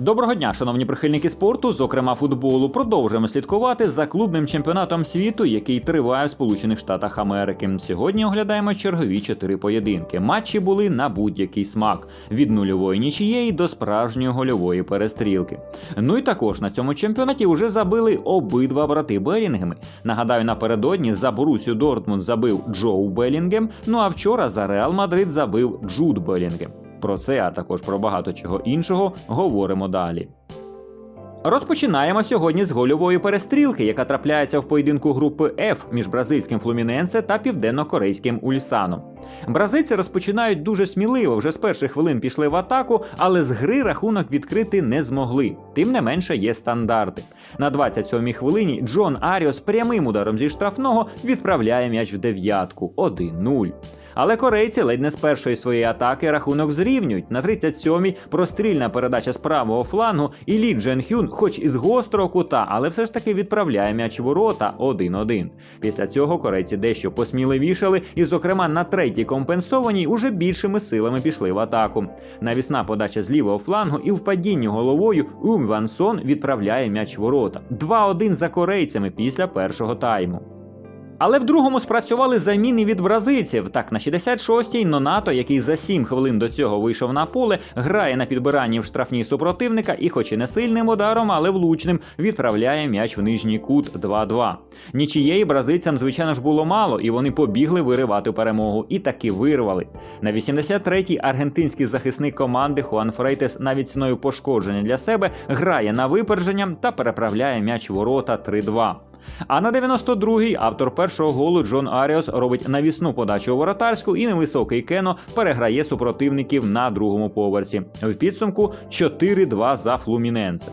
Доброго дня, шановні прихильники спорту, зокрема футболу. Продовжуємо слідкувати за клубним чемпіонатом світу, який триває в Сполучених Штатах Америки. Сьогодні оглядаємо чергові чотири поєдинки. Матчі були на будь-який смак від нульової нічієї до справжньої гольової перестрілки. Ну і також на цьому чемпіонаті вже забили обидва брати Белінгеми. Нагадаю, напередодні за Борусю Дортмунд забив Джоу Белінгем. Ну а вчора за Реал Мадрид забив Джуд Белінгем. Про це, а також про багато чого іншого говоримо далі. Розпочинаємо сьогодні з гольової перестрілки, яка трапляється в поєдинку групи F між бразильським Флуміненце та південно-корейським Ульсаном. Бразильці розпочинають дуже сміливо, вже з перших хвилин пішли в атаку, але з гри рахунок відкрити не змогли. Тим не менше є стандарти. На 27-й хвилині Джон Аріос прямим ударом зі штрафного відправляє м'яч в дев'ятку 1-0. Але корейці ледь не з першої своєї атаки рахунок зрівнюють. На 37-й прострільна передача з правого флангу, і Лі Джен Хюн, хоч із гострого кута, але все ж таки відправляє м'яч ворота 1-1. Після цього корейці дещо посміливішали, і, зокрема, на третій компенсованій уже більшими силами пішли в атаку. Навісна подача з лівого флангу і в падінні головою Ум Вансон відправляє м'яч ворота. 2-1 за корейцями після першого тайму. Але в другому спрацювали заміни від бразильців. Так, на 66-й Нонато, який за 7 хвилин до цього вийшов на поле, грає на підбиранні в штрафній супротивника і, хоч і не сильним ударом, але влучним, відправляє м'яч в нижній кут 2-2. Нічієї бразильцям, звичайно ж, було мало, і вони побігли виривати перемогу. І таки вирвали. На 83-й аргентинський захисник команди Хуан Фрейтес навіть ціною пошкодження для себе грає на випередження та переправляє м'яч ворота 3-2. А на 92-й автор першого голу Джон Аріос робить навісну подачу у воротарську і невисокий Кено переграє супротивників на другому поверсі. В підсумку 4-2 за Флуміненце.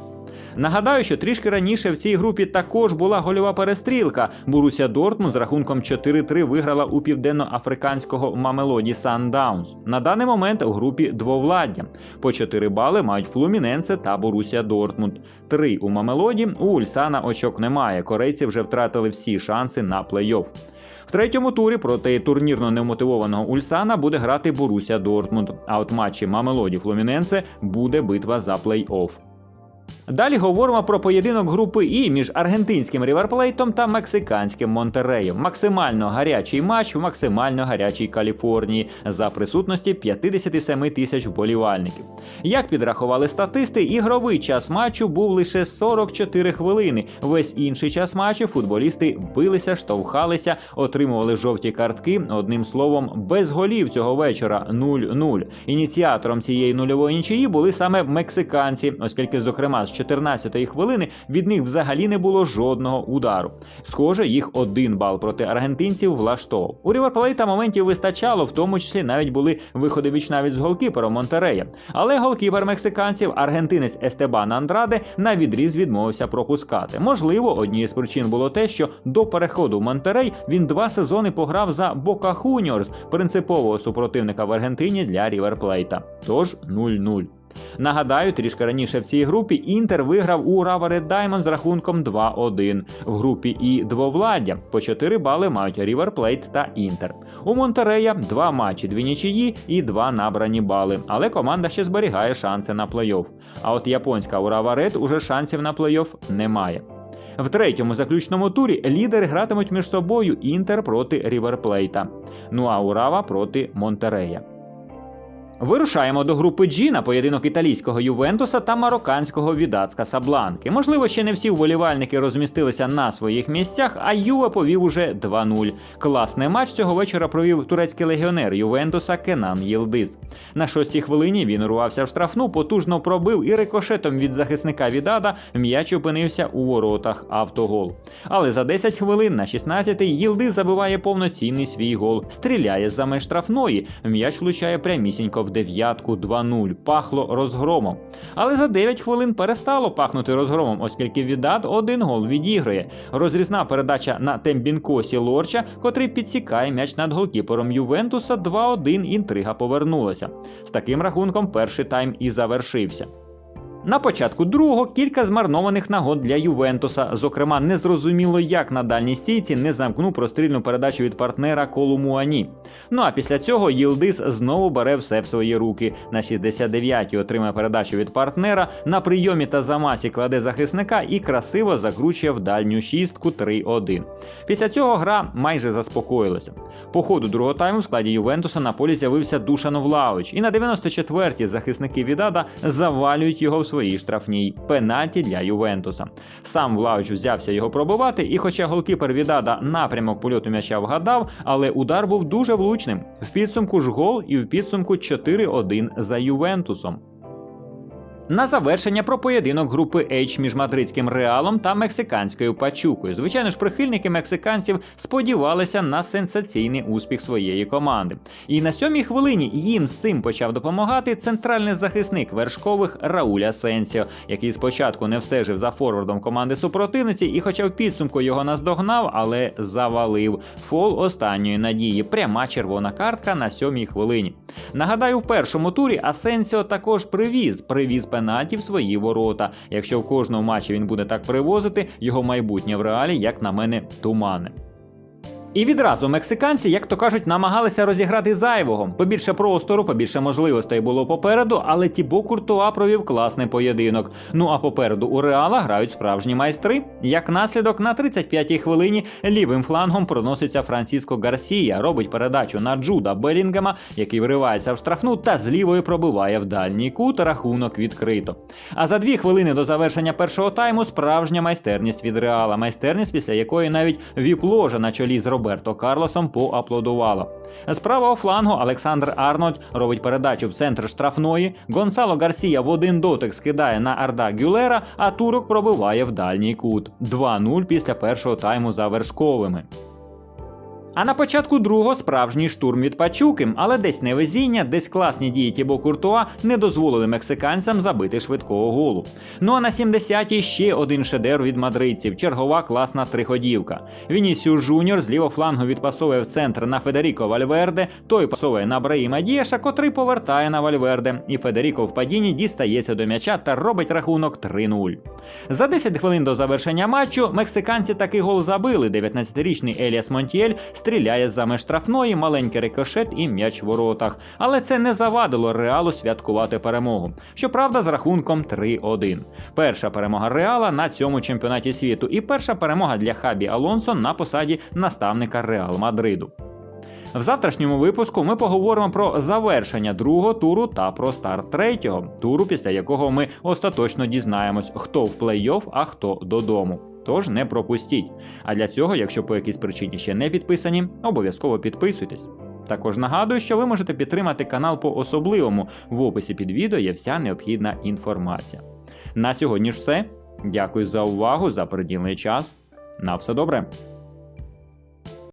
Нагадаю, що трішки раніше в цій групі також була гольова перестрілка. Буруся Дортмунд з рахунком 4-3 виграла у південно-африканського Мамелоді Сандаунс. На даний момент у групі двовладдя. По 4 бали мають Флуміненце та Боруся Дортмунд. Три у Мамелоді, у Ульсана очок немає. Корейці вже втратили всі шанси на плей-офф. В третьому турі проти турнірно немотивованого Ульсана буде грати Боруся Дортмунд. А от матчі Мамелоді Флуміненце буде битва за плей-офф. Далі говоримо про поєдинок групи І між аргентинським Ріверплейтом та мексиканським Монтереєм. Максимально гарячий матч в максимально гарячій Каліфорнії за присутності 57 тисяч вболівальників. Як підрахували статисти, ігровий час матчу був лише 44 хвилини. Весь інший час матчу футболісти билися, штовхалися, отримували жовті картки. Одним словом, без голів цього вечора 0-0. Ініціатором цієї нульової нічиї були саме мексиканці, оскільки, зокрема, з 14-ї хвилини від них взагалі не було жодного удару. Схоже, їх один бал проти аргентинців влаштовував. У Ріверплейта моментів вистачало, в тому числі навіть були виходи віч навіть з голкіпером Монтерея. Але голкіпер мексиканців, аргентинець Естебан Андраде, на відріз відмовився пропускати. Можливо, однією з причин було те, що до переходу в Монтерей він два сезони пограв за Бока Хуніорс, принципового супротивника в Аргентині для Ріверплейта. Тож 0-0. Нагадаю, трішки раніше в цій групі Інтер виграв у Раваре Даймон з рахунком 2-1. В групі І двовладдя по 4 бали мають Рівер Плейт та Інтер. У Монтерея два матчі, дві нічиї і два набрані бали. Але команда ще зберігає шанси на плей-офф. А от японська Урава Ред уже шансів на плей-офф немає. В третьому заключному турі лідери гратимуть між собою Інтер проти Ріверплейта. Ну а Урава проти Монтерея. Вирушаємо до групи G на поєдинок італійського Ювентуса та марокканського Відац Касабланки. Можливо, ще не всі вболівальники розмістилися на своїх місцях, а Юве повів уже 2-0. Класний матч цього вечора провів турецький легіонер Ювентуса Кенан Єлдиз. На шостій хвилині він урвався в штрафну, потужно пробив і рикошетом від захисника Відада м'яч опинився у воротах автогол. Але за 10 хвилин на 16-й Єлдиз забиває повноцінний свій гол, стріляє за меж штрафної. М'яч влучає прямісінько в дев'ятку 2-0. Пахло розгромом. Але за 9 хвилин перестало пахнути розгромом, оскільки Відат один гол відіграє. Розрізна передача на Тембінкосі Лорча, котрий підсікає м'яч над голкіпером Ювентуса 2-1. Інтрига повернулася. З таким рахунком перший тайм і завершився. На початку другого кілька змарнованих нагод для Ювентуса. Зокрема, незрозуміло, як на дальній стійці не замкнув прострільну передачу від партнера Колумуані. Ну а після цього Єлдис знову бере все в свої руки. На 69-й отримає передачу від партнера, на прийомі та замасі кладе захисника і красиво закручує в дальню шістку 3-1. Після цього гра майже заспокоїлася. По ходу другого тайму в складі Ювентуса на полі з'явився Душан Влауч, і на 94-й захисники Відада завалюють його в своїй штрафній пенальті для Ювентуса. Сам Влауч взявся його пробивати, і хоча голкіпер Відада напрямок польоту м'яча вгадав, але удар був дуже влучним. В підсумку ж гол і в підсумку 4-1 за Ювентусом. На завершення про поєдинок групи H між мадридським реалом та мексиканською пачукою. Звичайно ж, прихильники мексиканців сподівалися на сенсаційний успіх своєї команди. І на сьомій хвилині їм з цим почав допомагати центральний захисник вершкових Рауля Сенсіо, який спочатку не встежив за форвардом команди супротивниці, і, хоча в підсумку його наздогнав, але завалив фол останньої надії. Пряма червона картка на сьомій хвилині. Нагадаю, в першому турі Асенсіо також привіз, привіз пенальті в свої ворота. Якщо в кожному матчі він буде так привозити, його майбутнє в реалі, як на мене, тумане. І відразу мексиканці, як то кажуть, намагалися розіграти зайвого. Побільше простору, побільше можливостей було попереду, але Тібо Куртуа провів класний поєдинок. Ну а попереду у Реала грають справжні майстри. Як наслідок, на 35-й хвилині лівим флангом проноситься Франциско Гарсія, робить передачу на Джуда Белінгема, який вривається в штрафну та з лівої пробиває в дальній кут. Рахунок відкрито. А за дві хвилини до завершення першого тайму справжня майстерність від Реала, майстерність, після якої навіть віп-ложа на чолі з Роберто Карлосом поаплодувала. З правого флангу Олександр Арнольд робить передачу в центр штрафної. Гонсало Гарсія в один дотик скидає на Арда Гюлера, а турок пробиває в дальній кут. 2-0 після першого тайму за вершковими. А на початку другого справжній штурм від Пачуки, але десь невезіння, десь класні дії Тібо Куртуа не дозволили мексиканцям забити швидкого голу. Ну а на 70-й ще один шедевр від мадридців чергова класна триходівка. Вінісіус Жуніор з лівого флангу відпасовує в центр на Федеріко Вальверде, той пасовує на Браїма Дієша, котрий повертає на Вальверде. І Федеріко в падінні дістається до м'яча та робить рахунок 3-0. За 10 хвилин до завершення матчу мексиканці таки гол забили. 19-річний Еліас Монтіель стріляє за меж штрафної, маленький рикошет і м'яч в воротах. Але це не завадило Реалу святкувати перемогу. Щоправда, з рахунком 3-1. Перша перемога Реала на цьому чемпіонаті світу і перша перемога для Хабі Алонсо на посаді наставника Реал Мадриду. В завтрашньому випуску ми поговоримо про завершення другого туру та про старт третього туру, після якого ми остаточно дізнаємось, хто в плей-офф, а хто додому. Тож не пропустіть. А для цього, якщо по якійсь причині ще не підписані, обов'язково підписуйтесь. Також нагадую, що ви можете підтримати канал по особливому. В описі під відео є вся необхідна інформація. На сьогодні ж все. Дякую за увагу, за приділений час. На все добре.